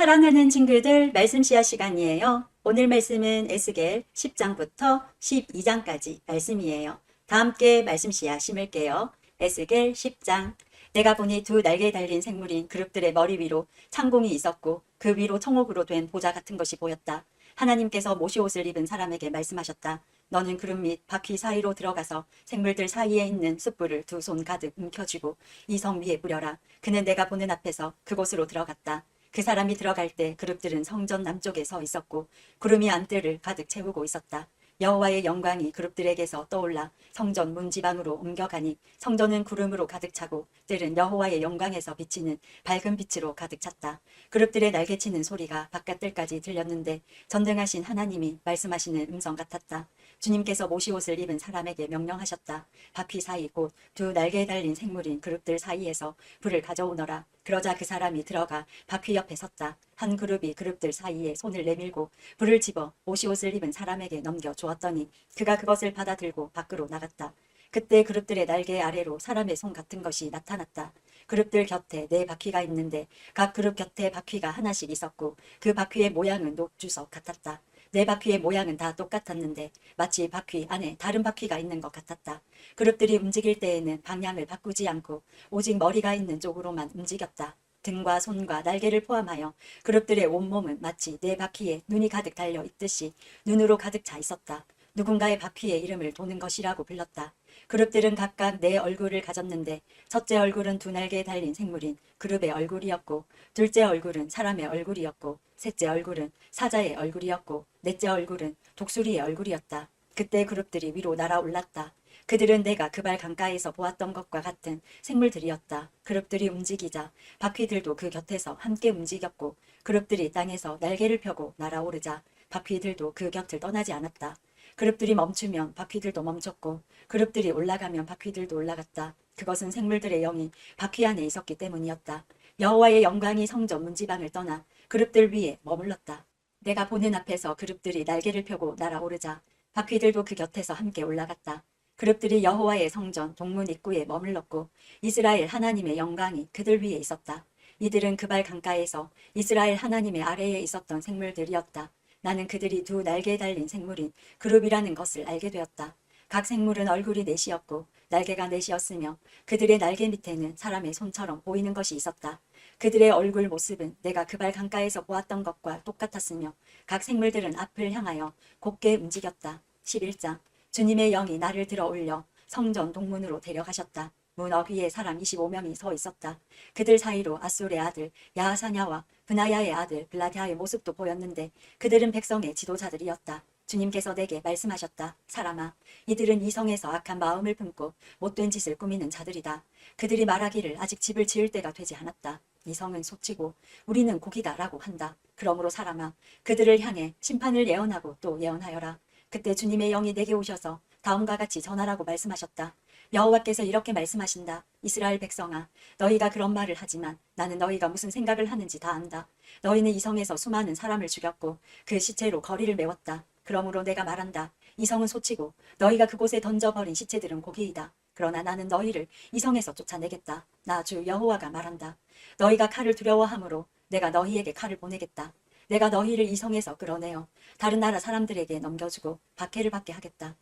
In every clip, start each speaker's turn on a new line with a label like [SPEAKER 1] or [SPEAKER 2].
[SPEAKER 1] 사랑하는 친구들 말씀 시야 시간이에요. 오늘 말씀은 에스겔 10장부터 12장까지 말씀이에요. 다 함께 말씀 시야 심을게요. 에스겔 10장 내가 보니 두 날개 달린 생물인 그룹들의 머리 위로 창공이 있었고 그 위로 청옥으로 된 보좌 같은 것이 보였다. 하나님께서 모시옷을 입은 사람에게 말씀하셨다. 너는 구름 및 바퀴 사이로 들어가서 생물들 사이에 있는 숯불을 두 손 가득 움켜쥐고 이 성 위에 뿌려라. 그는 내가 보는 앞에서 그곳으로 들어갔다. 그 사람이 들어갈 때 그룹들은 성전 남쪽에 서 있었고 구름이 안뜰을 가득 채우고 있었다. 여호와의 영광이 그룹들에게서 떠올라 성전 문지방으로 옮겨가니 성전은 구름으로 가득 차고 뜰은 여호와의 영광에서 비치는 밝은 빛으로 가득 찼다. 그룹들의 날개치는 소리가 바깥뜰까지 들렸는데 전등하신 하나님이 말씀하시는 음성 같았다. 주님께서 모시옷을 입은 사람에게 명령하셨다. 바퀴 사이 곧 두 날개에 달린 생물인 그룹들 사이에서 불을 가져오너라. 그러자 그 사람이 들어가 바퀴 옆에 섰다. 한 그룹이 그룹들 사이에 손을 내밀고 불을 집어 모시옷을 입은 사람에게 넘겨 주었더니 그가 그것을 받아들고 밖으로 나갔다. 그때 그룹들의 날개 아래로 사람의 손 같은 것이 나타났다. 그룹들 곁에 네 바퀴가 있는데 각 그룹 곁에 바퀴가 하나씩 있었고 그 바퀴의 모양은 녹주석 같았다. 네 바퀴의 모양은 다 똑같았는데 마치 바퀴 안에 다른 바퀴가 있는 것 같았다. 그룹들이 움직일 때에는 방향을 바꾸지 않고 오직 머리가 있는 쪽으로만 움직였다. 등과 손과 날개를 포함하여 그룹들의 온몸은 마치 네 바퀴에 눈이 가득 달려 있듯이 눈으로 가득 차 있었다. 누군가의 바퀴의 이름을 도는 것이라고 불렀다. 그룹들은 각각 네 얼굴을 가졌는데 첫째 얼굴은 두 날개에 달린 생물인 그룹의 얼굴이었고 둘째 얼굴은 사람의 얼굴이었고 셋째 얼굴은 사자의 얼굴이었고 넷째 얼굴은 독수리의 얼굴이었다. 그때 그룹들이 위로 날아올랐다. 그들은 내가 그발 강가에서 보았던 것과 같은 생물들이었다. 그룹들이 움직이자 바퀴들도 그 곁에서 함께 움직였고 그룹들이 땅에서 날개를 펴고 날아오르자 바퀴들도 그 곁을 떠나지 않았다. 그룹들이 멈추면 바퀴들도 멈췄고 그룹들이 올라가면 바퀴들도 올라갔다. 그것은 생물들의 영이 바퀴 안에 있었기 때문이었다. 여호와의 영광이 성전 문지방을 떠나 그룹들 위에 머물렀다. 내가 보는 앞에서 그룹들이 날개를 펴고 날아오르자 바퀴들도 그 곁에서 함께 올라갔다. 그룹들이 여호와의 성전 동문 입구에 머물렀고 이스라엘 하나님의 영광이 그들 위에 있었다. 이들은 그발 강가에서 이스라엘 하나님의 아래에 있었던 생물들이었다. 나는 그들이 두 날개에 달린 생물인 그룹이라는 것을 알게 되었다. 각 생물은 얼굴이 넷이었고 날개가 넷이었으며 그들의 날개 밑에는 사람의 손처럼 보이는 것이 있었다. 그들의 얼굴 모습은 내가 그발 강가에서 보았던 것과 똑같았으며 각 생물들은 앞을 향하여 곱게 움직였다. 11장 주님의 영이 나를 들어 올려 성전 동문으로 데려가셨다. 문 어귀에 사람 25명이 서 있었다. 그들 사이로 아술의 아들 야하사냐와 브나야의 아들 블라디아의 모습도 보였는데 그들은 백성의 지도자들이었다. 주님께서 내게 말씀하셨다. 사람아, 이들은 이 성에서 악한 마음을 품고 못된 짓을 꾸미는 자들이다. 그들이 말하기를 아직 집을 지을 때가 되지 않았다. 이 성은 소치고 우리는 고기다라고 한다. 그러므로 사람아, 그들을 향해 심판을 예언하고 또 예언하여라. 그때 주님의 영이 내게 오셔서 다음과 같이 전하라고 말씀하셨다. 여호와께서 이렇게 말씀하신다. 이스라엘 백성아, 너희가 그런 말을 하지만 나는 너희가 무슨 생각을 하는지 다 안다. 너희는 이 성에서 수많은 사람을 죽였고 그 시체로 거리를 메웠다. 그러므로 내가 말한다. 이 성은 소치고 너희가 그곳에 던져버린 시체들은 고기이다. 그러나 나는 너희를 이 성에서 쫓아내겠다. 나 주 여호와가 말한다. 너희가 칼을 두려워하므로 내가 너희에게 칼을 보내겠다. 내가 너희를 이 성에서 끌어내어 다른 나라 사람들에게 넘겨주고 박해를 받게 하겠다.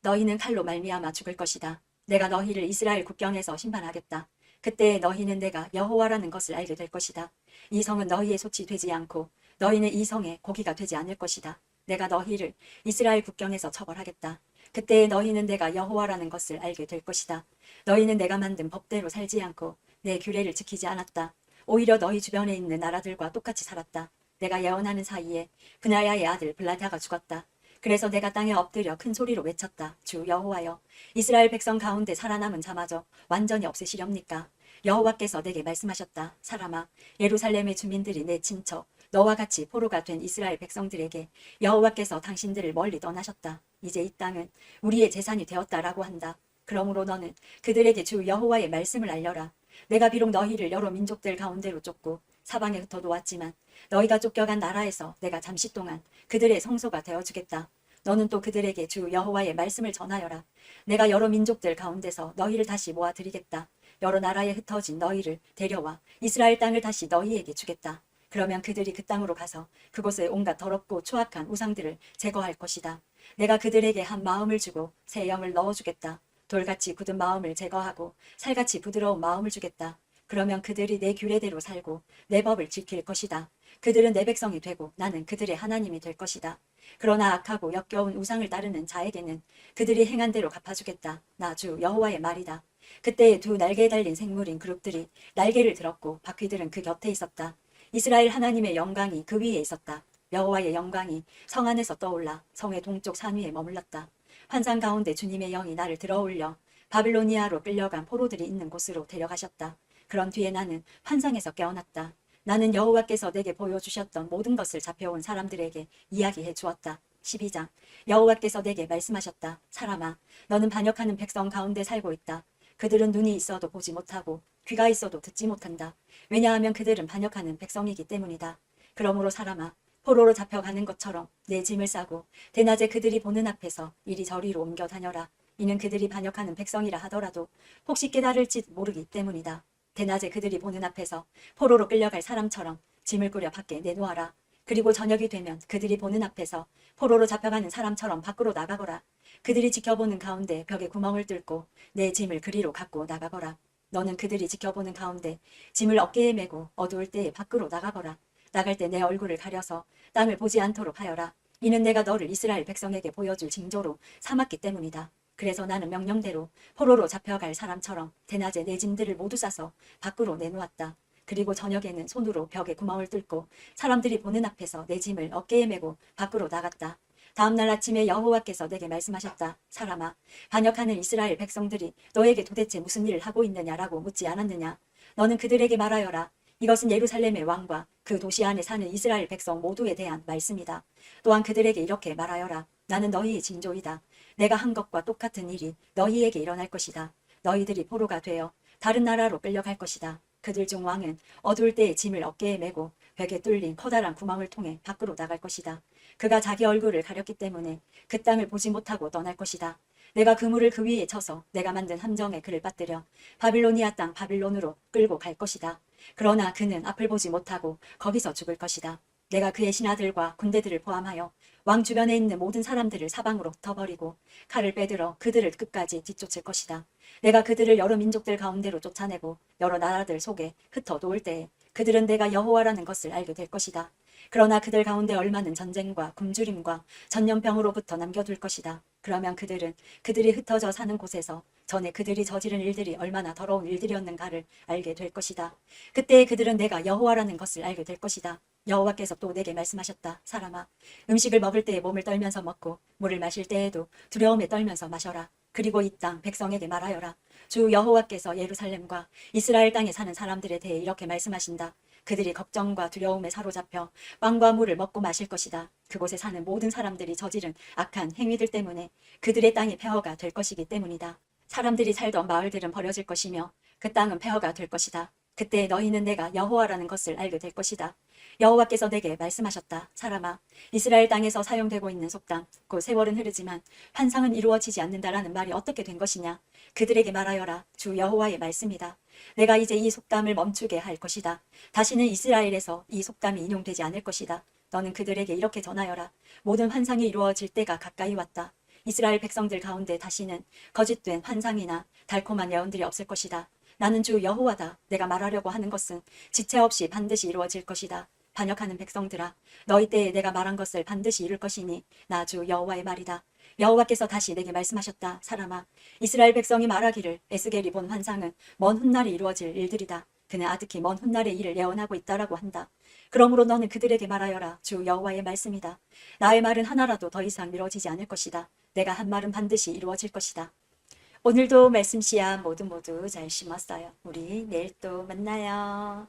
[SPEAKER 1] 너희는 칼로 말미암아 죽을 것이다. 내가 너희를 이스라엘 국경에서 심판하겠다. 그때 너희는 내가 여호와라는 것을 알게 될 것이다. 이 성은 너희의 소치 되지 않고 너희는 이 성의 고기가 되지 않을 것이다. 내가 너희를 이스라엘 국경에서 처벌하겠다. 그때 너희는 내가 여호와라는 것을 알게 될 것이다. 너희는 내가 만든 법대로 살지 않고 내 규례를 지키지 않았다. 오히려 너희 주변에 있는 나라들과 똑같이 살았다. 내가 예언하는 사이에 그나야의 아들 블라디아가 죽었다. 그래서 내가 땅에 엎드려 큰 소리로 외쳤다. 주 여호와여, 이스라엘 백성 가운데 살아남은 자마저 완전히 없애시렵니까? 여호와께서 내게 말씀하셨다. 사람아, 예루살렘의 주민들이 내 친척, 너와 같이 포로가 된 이스라엘 백성들에게 여호와께서 당신들을 멀리 떠나셨다. 이제 이 땅은 우리의 재산이 되었다라고 한다. 그러므로 너는 그들에게 주 여호와의 말씀을 알려라. 내가 비록 너희를 여러 민족들 가운데로 쫓고 사방에 흩어놓았지만 너희가 쫓겨간 나라에서 내가 잠시 동안 그들의 성소가 되어주겠다. 너는 또 그들에게 주 여호와의 말씀을 전하여라. 내가 여러 민족들 가운데서 너희를 다시 모아드리겠다. 여러 나라에 흩어진 너희를 데려와 이스라엘 땅을 다시 너희에게 주겠다. 그러면 그들이 그 땅으로 가서 그곳에 온갖 더럽고 추악한 우상들을 제거할 것이다. 내가 그들에게 한 마음을 주고 새 영을 넣어주겠다. 돌같이 굳은 마음을 제거하고 살같이 부드러운 마음을 주겠다. 그러면 그들이 내 규례대로 살고 내 법을 지킬 것이다. 그들은 내 백성이 되고 나는 그들의 하나님이 될 것이다. 그러나 악하고 역겨운 우상을 따르는 자에게는 그들이 행한 대로 갚아주겠다. 나 주 여호와의 말이다. 그때에 두 날개에 달린 생물인 그룹들이 날개를 들었고 바퀴들은 그 곁에 있었다. 이스라엘 하나님의 영광이 그 위에 있었다. 여호와의 영광이 성 안에서 떠올라 성의 동쪽 산 위에 머물렀다. 환상 가운데 주님의 영이 나를 들어올려 바빌로니아로 끌려간 포로들이 있는 곳으로 데려가셨다. 그런 뒤에 나는 환상에서 깨어났다. 나는 여호와께서 내게 보여주셨던 모든 것을 잡혀온 사람들에게 이야기해 주었다. 12장 여호와께서 내게 말씀하셨다. 사람아, 너는 반역하는 백성 가운데 살고 있다. 그들은 눈이 있어도 보지 못하고 귀가 있어도 듣지 못한다. 왜냐하면 그들은 반역하는 백성이기 때문이다. 그러므로 사람아, 포로로 잡혀가는 것처럼 내 짐을 싸고 대낮에 그들이 보는 앞에서 이리저리로 옮겨 다녀라. 이는 그들이 반역하는 백성이라 하더라도 혹시 깨달을지 모르기 때문이다. 대낮에 그들이 보는 앞에서 포로로 끌려갈 사람처럼 짐을 꾸려 밖에 내놓아라. 그리고 저녁이 되면 그들이 보는 앞에서 포로로 잡혀가는 사람처럼 밖으로 나가거라. 그들이 지켜보는 가운데 벽에 구멍을 뚫고 내 짐을 그리로 갖고 나가거라. 너는 그들이 지켜보는 가운데 짐을 어깨에 메고 어두울 때에 밖으로 나가거라. 나갈 때 내 얼굴을 가려서 땅을 보지 않도록 하여라. 이는 내가 너를 이스라엘 백성에게 보여줄 징조로 삼았기 때문이다. 그래서 나는 명령대로 포로로 잡혀갈 사람처럼 대낮에 내 짐들을 모두 싸서 밖으로 내놓았다. 그리고 저녁에는 손으로 벽에 구멍을 뚫고 사람들이 보는 앞에서 내 짐을 어깨에 메고 밖으로 나갔다. 다음날 아침에 여호와께서 내게 말씀하셨다. 사람아, 반역하는 이스라엘 백성들이 너에게 도대체 무슨 일을 하고 있느냐라고 묻지 않았느냐. 너는 그들에게 말하여라. 이것은 예루살렘의 왕과 그 도시 안에 사는 이스라엘 백성 모두에 대한 말씀이다. 또한 그들에게 이렇게 말하여라. 나는 너희의 징조이다. 내가 한 것과 똑같은 일이 너희에게 일어날 것이다. 너희들이 포로가 되어 다른 나라로 끌려갈 것이다. 그들 중 왕은 어두울 때에 짐을 어깨에 메고 벽에 뚫린 커다란 구멍을 통해 밖으로 나갈 것이다. 그가 자기 얼굴을 가렸기 때문에 그 땅을 보지 못하고 떠날 것이다. 내가 그물을 그 위에 쳐서 내가 만든 함정에 그를 빠뜨려 바빌로니아 땅 바빌론으로 끌고 갈 것이다. 그러나 그는 앞을 보지 못하고 거기서 죽을 것이다. 내가 그의 신하들과 군대들을 포함하여 왕 주변에 있는 모든 사람들을 사방으로 흩어버리고 칼을 빼들어 그들을 끝까지 뒤쫓을 것이다. 내가 그들을 여러 민족들 가운데로 쫓아내고 여러 나라들 속에 흩어 놓을 때에 그들은 내가 여호와라는 것을 알게 될 것이다. 그러나 그들 가운데 얼마는 전쟁과 굶주림과 전염병으로부터 남겨둘 것이다. 그러면 그들은 그들이 흩어져 사는 곳에서 전에 그들이 저지른 일들이 얼마나 더러운 일들이었는가를 알게 될 것이다. 그때 그들은 내가 여호와라는 것을 알게 될 것이다. 여호와께서 또 내게 말씀하셨다. 사람아, 음식을 먹을 때에 몸을 떨면서 먹고 물을 마실 때에도 두려움에 떨면서 마셔라. 그리고 이 땅 백성에게 말하여라. 주 여호와께서 예루살렘과 이스라엘 땅에 사는 사람들에 대해 이렇게 말씀하신다. 그들이 걱정과 두려움에 사로잡혀 빵과 물을 먹고 마실 것이다. 그곳에 사는 모든 사람들이 저지른 악한 행위들 때문에 그들의 땅이 폐허가 될 것이기 때문이다. 사람들이 살던 마을들은 버려질 것이며 그 땅은 폐허가 될 것이다. 그때 너희는 내가 여호와라는 것을 알게 될 것이다. 여호와께서 내게 말씀하셨다. 사람아, 이스라엘 땅에서 사용되고 있는 속담, 곧 세월은 흐르지만 환상은 이루어지지 않는다라는 말이 어떻게 된 것이냐? 그들에게 말하여라. 주 여호와의 말씀이다. 내가 이제 이 속담을 멈추게 할 것이다. 다시는 이스라엘에서 이 속담이 인용되지 않을 것이다. 너는 그들에게 이렇게 전하여라. 모든 환상이 이루어질 때가 가까이 왔다. 이스라엘 백성들 가운데 다시는 거짓된 환상이나 달콤한 예언들이 없을 것이다. 나는 주 여호와다. 내가 말하려고 하는 것은 지체 없이 반드시 이루어질 것이다. 반역하는 백성들아, 너희 때에 내가 말한 것을 반드시 이룰 것이니 나 주 여호와의 말이다. 여호와께서 다시 내게 말씀하셨다. 사람아, 이스라엘 백성이 말하기를 에스겔이 본 환상은 먼 훗날에 이루어질 일들이다. 그는 아득히 먼 훗날의 일을 예언하고 있다라고 한다. 그러므로 너는 그들에게 말하여라. 주 여호와의 말씀이다. 나의 말은 하나라도 더 이상 미뤄지지 않을 것이다. 내가 한 말은 반드시 이루어질 것이다. 오늘도 말씀 씨앗 모두 모두 잘 심었어요. 우리 내일 또 만나요.